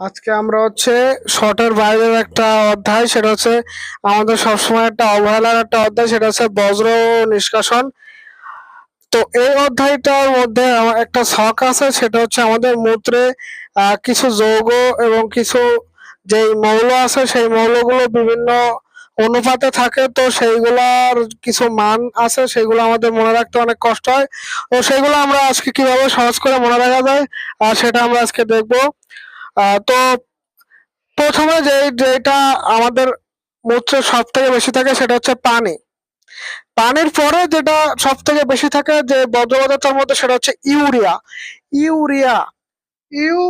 আজকে আমরা হচ্ছে শর্টের বাইরের একটা অধ্যায়, সেটা হচ্ছে আমাদের সবসময় একটা অবহেলার একটা অধ্যায়, সেটা হচ্ছে বজ্র নিষ্কাশন। তো এই অধ্যায়টার মধ্যে একটা শখ আছে, সেটা হচ্ছে আমাদের মূত্রে কিছু যৌগ এবং কিছু যেই মৌল আছে, সেই মৌলগুলো বিভিন্ন অনুপাতে থাকে, তো সেইগুলার কিছু মান আছে সেগুলো আমাদের মনে রাখতে অনেক কষ্ট হয়। তো সেগুলো আমরা আজকে কীভাবে সহজ করে মনে রাখা যায়, আর সেটা আমরা আজকে দেখব। তো প্রথমে যে যেটা আমাদের মূত্রে সব থেকে বেশি থাকে, সেটা হচ্ছে পানি। পানির পরে যেটা সব থেকে বেশি থাকে যে বজ্র পদার্থের মধ্যে, সেটা হচ্ছে ইউরিয়া। ইউরিয়া, ইউ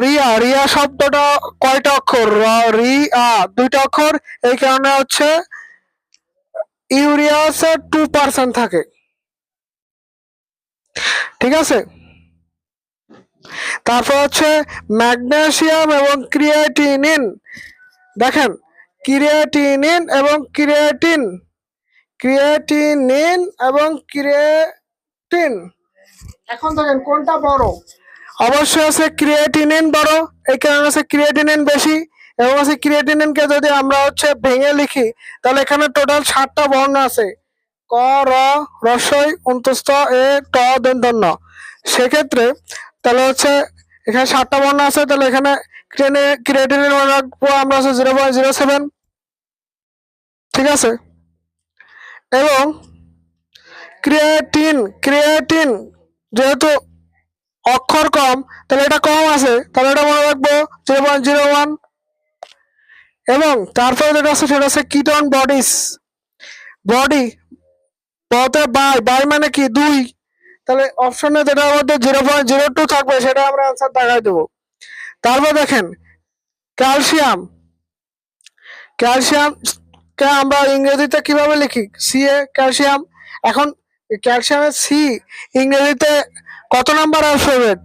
রিয়া রিয়া শব্দটা কয়টা অক্ষর? র- আ, দুইটা অক্ষর। এই কারণে হচ্ছে ইউরিয়া হচ্ছে টু পার্সেন্ট থাকে। ঠিক আছে? তারপর হচ্ছে ম্যাগনেসিয়াম এবং ক্রিয়েটিনিন। দেখেন, ক্রিয়েটিনিন এবং ক্রিয়েটিন। ক্রিয়েটিনিন এবং ক্রিয়েটিন। এখন দেখেন কোনটা বড়? অবশ্যই আছে ক্রিয়েটিনিন বড় এই কারণে আছে ক্রিয়েটিনিন বেশি এবং আছে ক্রিয়েটিনিনকে যদি আমরা হচ্ছে ভেঙে লিখি, তাহলে এখানে টোটাল সাতটা বর্ণ আছে। ক, র, রসই, অন্তস্থ, এ, ট, দন্তন্য। সেক্ষেত্রে তাহলে হচ্ছে এখানে সাতটা বর্ণ আছে, তাহলে এখানে ক্রিয়েটিনিন রাখব আমরা হচ্ছে জিরো পয়েন্ট জিরো সেভেন ঠিক আছে? এবং ক্রিয়েটিন ক্রিয়েটিন যেহেতু অক্ষর কম, তাহলে এটা কম আছে, তাহলে এটা মনে রাখব জিরো পয়েন্ট জিরো ওয়ান এবং তারপরে যেটা আছে, সেটা হচ্ছে কিটন বডিস বডি বতে বাই বাই মানে কি? দুই। তাহলে অপশনে যেটা মধ্যে জিরো পয়েন্ট জিরো টু থাকবে, সেটা আমরা আনসার দেখাই দেবো। তারপর দেখেন ক্যালসিয়াম ক্যালসিয়াম কে আমরা ইংরেজিতে কীভাবে লিখি? সি এ ক্যালসিয়াম এখন ক্যালসিয়ামের সি ইংরেজিতে কত নাম্বার অ্যালফাবেট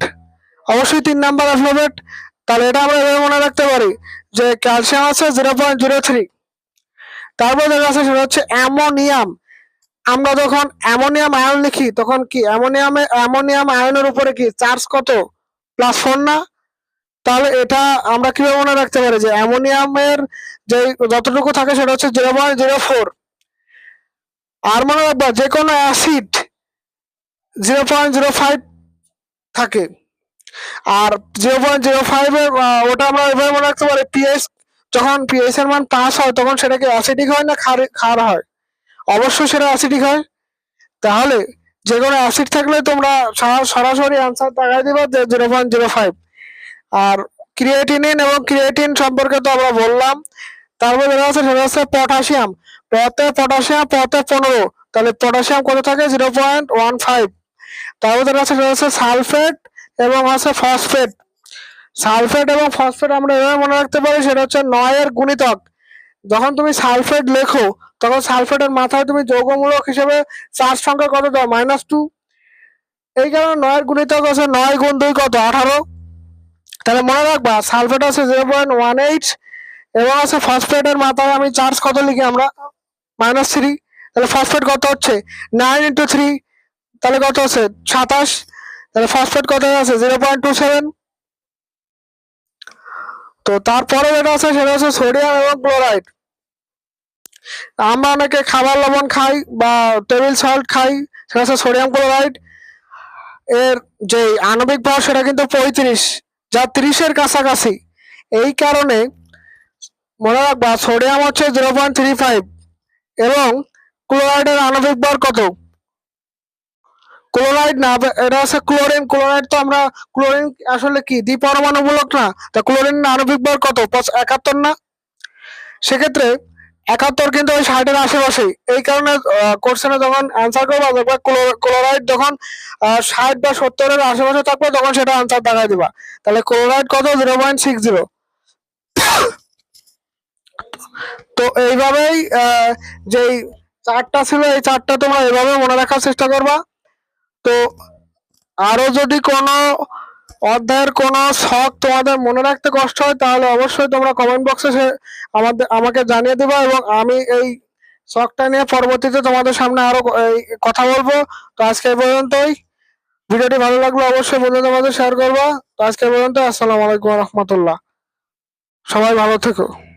অবশ্যই তিন নাম্বার অ্যালফাবেট তাহলে এটা আমরা এভাবে মনে রাখতে পারি যে ক্যালসিয়াম আছে জিরো পয়েন্ট জিরো থ্রি তারপর যেটা আছে সেটা হচ্ছে অ্যামোনিয়াম। আমরা যখন অ্যামোনিয়াম আয়ন লিখি, তখন কি অ্যামোনিয়ামে অ্যামোনিয়াম আয়নের উপরে কি চার্জ কত? প্লাস ফোর না? তাহলে এটা আমরা কীভাবে মনে রাখতে পারি যে অ্যামোনিয়ামের যে যতটুকু থাকে সেটা হচ্ছে জিরো পয়েন্ট জিরো ফোর আর মনে রাখবা যে কোনো acid zero point zero five থাকে। আর জিরো পয়েন্ট জিরো ফাইভ ওটা আমরা এভাবে মনে রাখতে পারি পিএইচ যখন পিএইচ এর মান পাস হয়, তখন সেটা কি অ্যাসিডিক হয় না ক্ষার হয়? অবশ্যই সেটা অ্যাসিডিক হয়। তাহলে যে কোনো অ্যাসিড থাকলে তোমরা সরা- সরাসরি আনসার দেখাই দিবা যে জিরো পয়েন্ট জিরো ফাইভ আর ক্রিয়েটিনিন এবং ক্রিয়েটিন সম্পর্কে তো আমরা বললাম। তারপর যেটা আছে, সেটা হচ্ছে পটাশিয়াম পতে পটাশিয়াম পতে পনেরো। তাহলে পটাশিয়াম কত থাকে? জিরো পয়েন্ট ওয়ান ফাইভ তারপর আছে হচ্ছে সালফেট এবং আছে ফসফেট। সালফেট এবং ফসফেট আমরা এভাবে মনে রাখতে পারি, সেটা হচ্ছে নয়ের গুণিতক। যখন তুমি সালফেট লেখো, তখন সালফেটের মাথায় তুমি যৌগমূলক হিসেবে চার সংখ্যা কত দাও? Minus two. এই কারণে নয়ের গুণিতক আছে নয় গুণ দুই কত? আঠারো। তাহলে মনে রাখবা, সালফেট আছে জিরো পয়েন্ট ওয়ান এইট এবং আছে ফসফেটের মাথায় আমি চার্জ কত লিখি আমরা? Minus three. তাহলে ফসফেট কত হচ্ছে? Nine into three. তাহলে কত আছে? সাতাশ। তাহলে ফসফেট কত আছে? জিরো পয়েন্ট টু সেভেন তো তারপরে যেটা আছে, সেটা হচ্ছে সোডিয়াম এবং ক্লোরাইড আমরা অনেকে খাবার লবণ খাই বা টেবিল সল্ট খাই, সেটা হচ্ছে সোডিয়াম ক্লোরাইড এর যে আণবিক ভর, সেটা কিন্তু পঁয়ত্রিশ, যা ত্রিশের কাছাকাছি। এই কারণে মনে রাখবা সোডিয়াম হচ্ছে জিরো পয়েন্ট থ্রি ফাইভ এবং ক্লোরাইডের আণবিক ভর কত? ক্লোরাইড না এটা হচ্ছে ক্লোরিন। ক্লোরাইড তো আমরা, ক্লোরিন আসলে কি? দ্বিপরমাণুমূলক না। তা ক্লোরিন আণবিক ভর কত? একাত্তর না? সেক্ষেত্রে একাত্তর কিন্তু ওই ষাটের আশেপাশে এই কারণে কোশ্চেনে যখন অ্যান্সার করবা, দেখবা ক্লোরাইড যখন ষাট বা সত্তরের আশেপাশে থাকবে, তখন সেটা আনসার দেখাই দিবা। তাহলে ক্লোরাইড কত? Zero point six zero. তো এইভাবেই যেই চারটা ছিল, এই চারটা তোমরা এইভাবে মনে রাখার চেষ্টা করবা। তো আরও যদি কোনো অধ্যায়ের কোনো শখ তোমাদের মনে রাখতে কষ্ট হয়, তাহলে অবশ্যই তোমরা কমেন্ট বক্সে আমাদের, আমাকে জানিয়ে দেবা এবং আমি এই শখটা নিয়ে পরবর্তীতে তোমাদের সামনে আরও এই কথা বলব। তো আজকে পর্যন্তই। ভিডিওটি ভালো লাগল অবশ্যই বন্ধুদের মাঝে শেয়ার করব। তো আজকে পর্যন্ত, আসসালামু আলাইকুম রহমতুল্লাহ। সবাই ভালো থেকো।